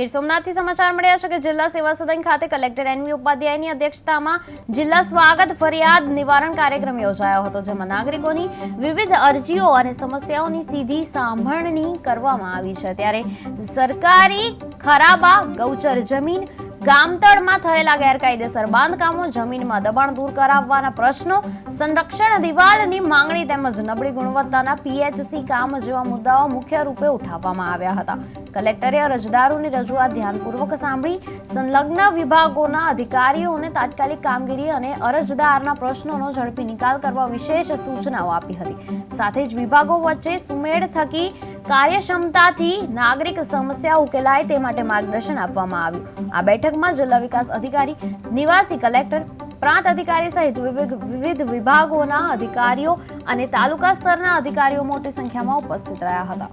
ગીર સોમનાથથી સમાચાર મળ્યા છે કે જિલ્લા સેવા સદન ખાતે કલેક્ટર એનવી ઉપાધ્યાયની અધ્યક્ષતામાં જિલ્લા સ્વાગત ફરિયાદ નિવારણ કાર્યક્રમ યોજાયો હતો, જેમાં નાગરિકોની વિવિધ અરજીઓ અને સમસ્યાઓની સીધી સાંભળણી કરવામાં આવી છે. ત્યારે સરકારી ખરાબા, ગૌચર જમીન, ગામતળમાં થયેલા ગેરકાયદેસર બાંધકામો, જમીનમાં દબાણ દૂર કરાવવાના પ્રશ્નો, સંરક્ષણ દિવાલની માંગણી તેમજ નબળી ગુણવત્તાના પીએચસી કામ જેવા મુદ્દાઓ મુખ્ય રૂપે ઉઠાવવામાં આવ્યા હતા. કલેક્ટરે અરજદારોની રજૂઆત ધ્યાનપૂર્વક સાંભળી, સંલગ્ન વિભાગોના અધિકારીઓને તાત્કાલિક કામગીરી અને અરજદારના પ્રશ્નોનો ઝડપી નિકાલ કરવા વિશેષ સૂચનાઓ આપી હતી. સાથે જ વિભાગો વચ્ચે સુમેળ થકી કાર્યક્ષમતાથી નાગરિક સમસ્યા ઉકેલાય તે માટે માર્ગદર્શન આપવામાં આવ્યું. આ બેઠકમાં જિલ્લા વિકાસ અધિકારી, નિવાસી કલેક્ટર, પ્રાંત અધિકારી સહિત વિવિધ વિભાગોના અધિકારીઓ અને તાલુકા સ્તરના અધિકારીઓ મોટી સંખ્યામાં ઉપસ્થિત રહ્યા હતા.